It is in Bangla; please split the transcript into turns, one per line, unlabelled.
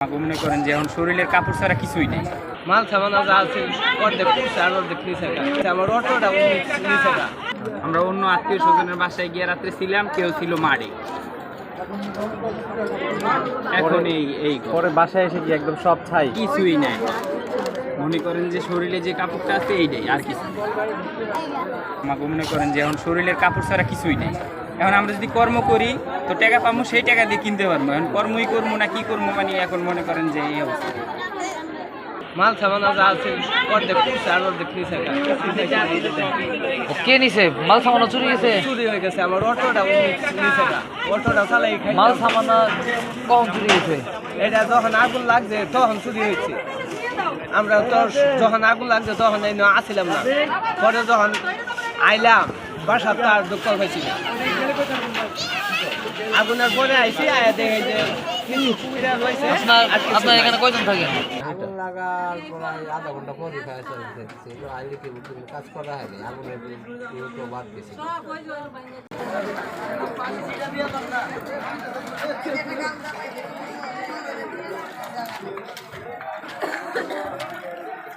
আমাকে মনে করেন যে এখন শরীরের কাপড় ছাড়া কিছুই নেই।
মাল সামান যা আছে অর্ধেক পুষছে আর অর্ধেক নিচে আমার অটোটা নিচে
আমরা অন্য আত্মীয় স্বজনের বাসায় গিয়ে রাত্রে ছিলাম কেউ ছিল মারে। এখন এই এই।
পরে বাসায় এসে কি একদম সব ছাই।
কিছুই নাই। মনে করেন যে শরীরে যে কাপড়টা আছে এইটাই আর কিছু। আমাকে মনে করেন যে এখন শরীরের কাপড় ছাড়া কিছুই নেই। এখন আমরা যদি কর্ম করি তো টাকা পাবো সেই টাকা দিয়ে কিনতে পারব। এখন কর্মই করব না কি করব? মানে এখন মনে করেন যে এই অবস্থা।
মাল সামান যা আছে। অর্ধেক পুষছে আর অর্ধেক নিচে
কে নিছে? মাল সামানা চুরি গেছে
চুরি হয়ে গেছে আমার অটোটা অটোটা চালাই
মাল সামানা কখন চুরি গেছে
এটা যখন আগুন লাগছে তখন চুরি হয়েছে। আমরা তো যখন আগুন লাগছে তখন আসছিলাম না। পরে যখন আইলাম বাসার তার দুঃখ হয়েছিল আগুনের পরে আইসি আয়া দেখে যে
আপনার। এখানে কয়জন থাকেন
আগুন লাগার প্রায় আধা ঘণ্টা পরে ফায়ার সার্ভিস এসেছিল আইলে কি কাজ করা হয়নি। আগুনের তো বাদ গেছে।